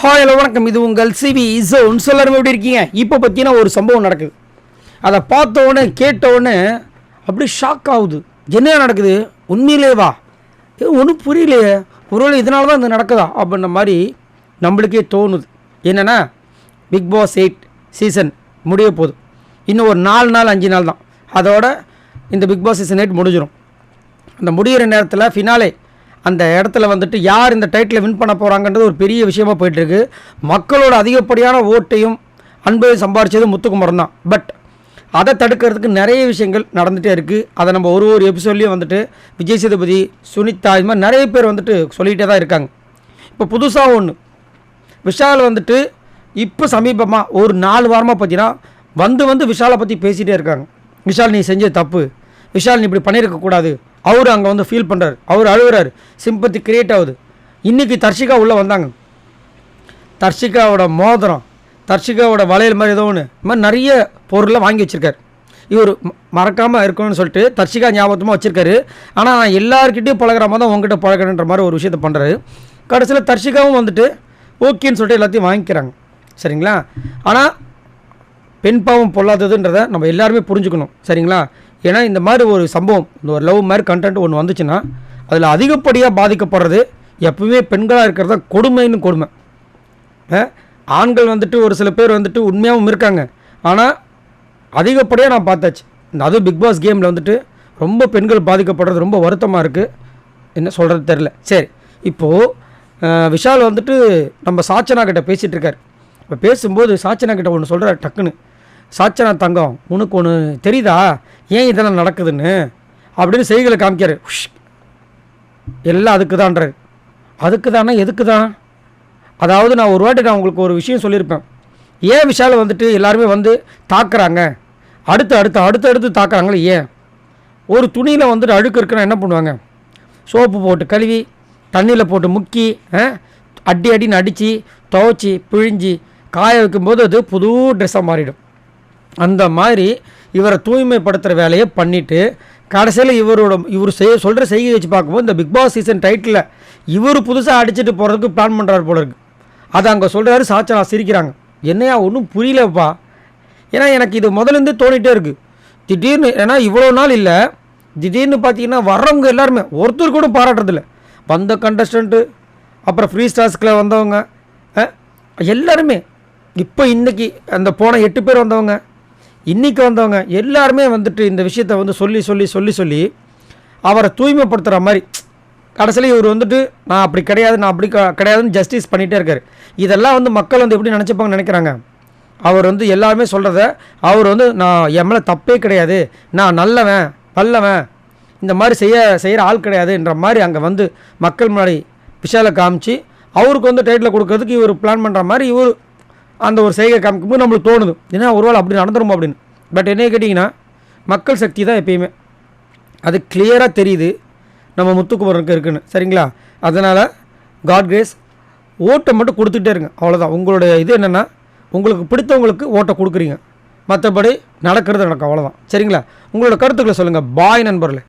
Hi hello வணக்கம். இது உங்கள் சிவி இசோன் சொல்லாரும் எப்படி இருக்கீங்க? இப்போ பார்த்தீங்கன்னா ஒரு சம்பவம் நடக்குது. அதை பார்த்தோன்னே கேட்டோன்னே அப்படியே ஷாக் ஆகுது. என்ன நடக்குது? உண்மையிலேவா ஏ ஒன்றும் புரியலையே. ஒருவேளை இதனால தான் இது நடக்குதா? அப்படின்ற மாதிரி நம்மளுக்கே தோணுது. என்னென்னா பிக் பாஸ் எயிட் சீசன் முடிய போகுது. இன்னும் ஒரு நாலு நாள் அஞ்சு நாள் தான். அதோட இந்த பிக் பாஸ் சீசன் எயிட் முடிஞ்சிடும் அந்த முடிகிற நேரத்தில் ஃபினாலே அந்த இடத்துல வந்துட்டு யார் இந்த டைட்டில் வின் பண்ண போகிறாங்கன்றது ஒரு பெரிய விஷயமா போயிட்டுருக்கு. மக்களோட அதிகப்படியான ஓட்டையும் அன்பையும் சம்பாரிச்சது முத்துக்குமரன் தான். பட் அதை தடுக்கிறதுக்கு நிறைய விஷயங்கள் நடந்துகிட்டே இருக்குது அதை நம்ம ஒரு ஒரு எபிசோட்லேயும் வந்துட்டு விஜய் சேதுபதி சுனிதா இது மாதிரி நிறைய பேர் வந்துட்டு சொல்லிகிட்டே தான் இருக்காங்க. இப்போ புதுசாக ஒன்று விஷால் வந்துட்டு இப்போ சமீபமாக ஒரு நாலு வாரமாக பார்த்தீங்கன்னா வந்து வந்து விஷாலை பற்றி பேசிகிட்டே இருக்காங்க. விஷால் நீ செஞ்ச தப்பு. விஷால் நீ இப்படி பண்ணியிருக்கக்கூடாது அவர் அங்கே வந்து ஃபீல் பண்ணுறாரு அவர் அழுகுறாரு. சிம்பத்தி கிரியேட் ஆகுது. இன்றைக்கி தர்ஷிகா உள்ளே வந்தாங்க. தர்ஷிகாவோட மோதிரம் தர்ஷிகாவோட வளையல் மாதிரி ஏதோ ஒன்று இது மாதிரி நிறைய பொருளை வாங்கி வச்சுருக்காரு. இவர் மறக்காமல் இருக்கணும்னு சொல்லிட்டு தர்ஷிகா ஞாபகமாக வச்சுருக்காரு. ஆனால் நான் எல்லாருக்கிட்டையும் பழகிற மாதிரி தான் உங்ககிட்ட பழகிறேன்ற மாதிரி ஒரு விஷயத்தை பண்ணுறாரு கடைசியில் தர்ஷிகாவும் வந்துட்டு ஓகேன்னு சொல்லிட்டு எல்லாத்தையும் வாங்கிக்கிறாங்க. சரிங்களா? ஆனால் பெண் பாவம் பொல்லாததுன்றதை நம்ம எல்லாருமே புரிஞ்சுக்கணும். சரிங்களா? ஏன்னா இந்த மாதிரி ஒரு சம்பவம் இந்த ஒரு லவ் மாதிரி கண்டென்ட் ஒன்று வந்துச்சுன்னா அதில் அதிகப்படியாக பாதிக்கப்படுறது எப்பவுமே பெண்களாக இருக்கிறது தான் கொடுமைன்னு கொடுமை. ஆண்கள் வந்துட்டு ஒரு சில பேர் வந்துட்டு உண்மையாகவும் இருக்காங்க. ஆனால் அதிகப்படியாக நான் பார்த்தாச்சு. இந்த அதுவும் பிக் பாஸ் கேமில் வந்துட்டு ரொம்ப பெண்கள் பாதிக்கப்படுறது ரொம்ப வருத்தமாக இருக்குது என்ன சொல்கிறது தெரில சரி இப்போது விஷால் வந்துட்டு நம்ம சாச்சனா கிட்ட பேசிகிட்டு இருக்கார். இப்போ பேசும்போது சாச்சனா கிட்ட ஒன்று சொல்கிறார் டக்குன்னு. சாச்சனா தங்கம் உனக்கு ஒன்று தெரியுதா? ஏன் இதெல்லாம் நடக்குதுன்னு? அப்படின்னு செய்திகளை காமிக்காரு உஷ். எல்லாம் அதுக்கு தான்றாரு அதுக்கு தானே எதுக்கு தான் அதாவது நான் ஒரு வாட்டி நான் உங்களுக்கு ஒரு விஷயம் சொல்லியிருப்பேன். ஏன் விஷால வந்துட்டு எல்லாருமே வந்து தாக்குறாங்க? அடுத்து அடுத்து அடுத்து அடுத்து தாக்குறாங்களே ஏன்? ஒரு துணியில் வந்துட்டு அழுக்கு இருக்குன்னா என்ன பண்ணுவாங்க? சோப்பு போட்டு கழுவி தண்ணியில் போட்டு முக்கி ஆ, அடி அடின்னு அடித்து துவைச்சி பிழிஞ்சி காய வைக்கும்போது அது புது ட்ரெஸ்ஸாக மாறிடும். அந்த மாதிரி இவரை தூய்மைப்படுத்துகிற வேலையை பண்ணிவிட்டு கடைசியில் இவரோட இவர் செய்ய சொல்கிற செய்கை வச்சு பார்க்கும்போது இந்த பிக் பாஸ் சீசன் டைட்டில் இவர் புதுசாக அடிச்சுட்டு போகிறதுக்கு பிளான் பண்ணுறாரு போல இருக்கு. அதை அங்கே சொல்கிறாரு சாச்சனா சிரிக்கிறாங்க. என்னையா ஒன்றும் புரியலப்பா. ஏன்னா எனக்கு இது முதலேருந்து தோணிகிட்டே இருக்குது திடீர்னு ஏன்னா இவ்வளோ நாள் இல்லை. திடீர்னு பார்த்தீங்கன்னா வர்றவங்க எல்லாருமே ஒருத்தர் கூட பாராட்டுறதில்ல வந்த கண்டஸ்டண்ட்டு அப்புறம் ஃப்ரீ ஸ்டார்ஸ்கில் வந்தவங்க எல்லாருமே. இப்போ இன்றைக்கி அந்த போன எட்டு பேர் வந்தவங்க இன்னைக்கு வந்தவங்க எல்லாருமே வந்துட்டு இந்த விஷயத்த வந்து சொல்லி சொல்லி சொல்லி சொல்லி அவரை தூய்மைப்படுத்துகிற மாதிரி கடைசியில் இவர் வந்துட்டு நான் அப்படி கிடையாது நான் அப்படி கிடையாதுன்னு ஜஸ்டிஸ் பண்ணிகிட்டே இருக்கார். இதெல்லாம் வந்து மக்கள் வந்து எப்படி நினச்சிப்பாங்க நினைக்கிறாங்க? அவர் வந்து எல்லாருமே சொல்கிறத அவர் வந்து நான் என் மேலே தப்பே கிடையாது நான் நல்லவன் வல்லவன் இந்த மாதிரி செய்ய செய்கிற ஆள் கிடையாதுன்ற மாதிரி அங்கே வந்து மக்கள் முன்னாடி விஷாலை காமிச்சு அவருக்கு வந்து டைட்டில் கொடுக்கறதுக்கு இவர் பிளான் பண்ணுற மாதிரி இவர் அந்த ஒரு செய்கை காமிக்கும்போது நம்மளுக்கு தோணுது ஏன்னா ஒருவேளை அப்படி நடந்துருமோ அப்படின்னு. பட் என்ன கேட்டிங்கன்னா மக்கள் சக்தி தான் எப்பயுமே. அது கிளியராக தெரியுது நம்ம முத்துக்குமரனுக்கு இருக்குன்னு. சரிங்களா? அதனால் காட் கிரேஸ் ஓட்டை மட்டும் கொடுத்துட்டே இருங்க. அவ்வளோதான் உங்களுடைய இது என்னென்னா உங்களுக்கு பிடித்தவங்களுக்கு ஓட்டை கொடுக்குறீங்க. மற்றபடி நடக்கிறது நடக்கும். அவ்வளோதான் சரிங்களா? உங்களோட கருத்துக்களை சொல்லுங்கள் பாய் நண்பர்களே.